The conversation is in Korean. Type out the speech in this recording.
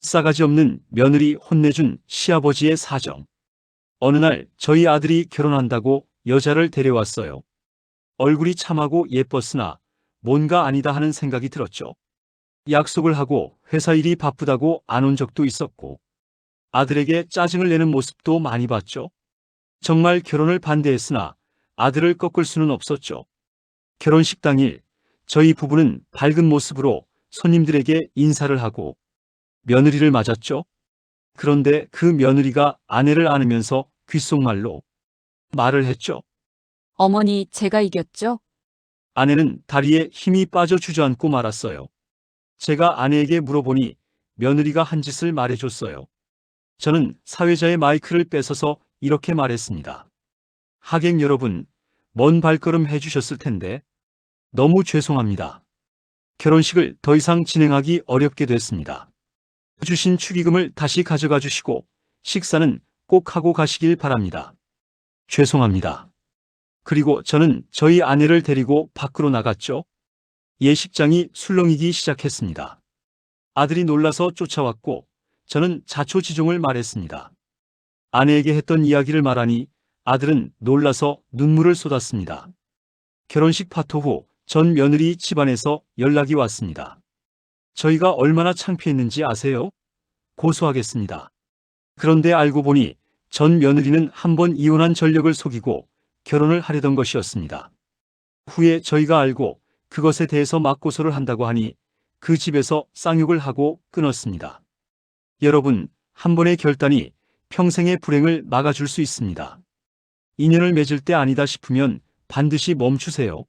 싸가지 없는 며느리 혼내준 시아버지의 사정. 어느 날 저희 아들이 결혼한다고 여자를 데려왔어요. 얼굴이 참하고 예뻤으나 뭔가 아니다 하는 생각이 들었죠. 약속을 하고 회사 일이 바쁘다고 안 온 적도 있었고 아들에게 짜증을 내는 모습도 많이 봤죠. 정말 결혼을 반대했으나 아들을 꺾을 수는 없었죠. 결혼식 당일 저희 부부는 밝은 모습으로 손님들에게 인사를 하고 며느리를 맞았죠. 그런데 그 며느리가 아내를 안으면서 귓속말로 말을 했죠. 어머니, 제가 이겼죠? 아내는 다리에 힘이 빠져 주저앉고 말았어요. 제가 아내에게 물어보니 며느리가 한 짓을 말해줬어요. 저는 사회자의 마이크를 뺏어서 이렇게 말했습니다. 하객 여러분, 먼 발걸음 해주셨을 텐데 너무 죄송합니다. 결혼식을 더 이상 진행하기 어렵게 됐습니다. 주신 축의금을 다시 가져가 주시고 식사는 꼭 하고 가시길 바랍니다. 죄송합니다. 그리고 저는 저희 아내를 데리고 밖으로 나갔죠. 예식장이 술렁이기 시작했습니다. 아들이 놀라서 쫓아왔고 저는 자초지종을 말했습니다. 아내에게 했던 이야기를 말하니 아들은 놀라서 눈물을 쏟았습니다. 결혼식 파토 후 전 며느리 집안에서 연락이 왔습니다. 저희가 얼마나 창피했는지 아세요? 고소하겠습니다. 그런데 알고 보니 전 며느리는 한 번 이혼한 전력을 속이고 결혼을 하려던 것이었습니다. 후에 저희가 알고 그것에 대해서 맞고소를 한다고 하니 그 집에서 쌍욕을 하고 끊었습니다. 여러분, 한 번의 결단이 평생의 불행을 막아줄 수 있습니다. 인연을 맺을 때 아니다 싶으면 반드시 멈추세요.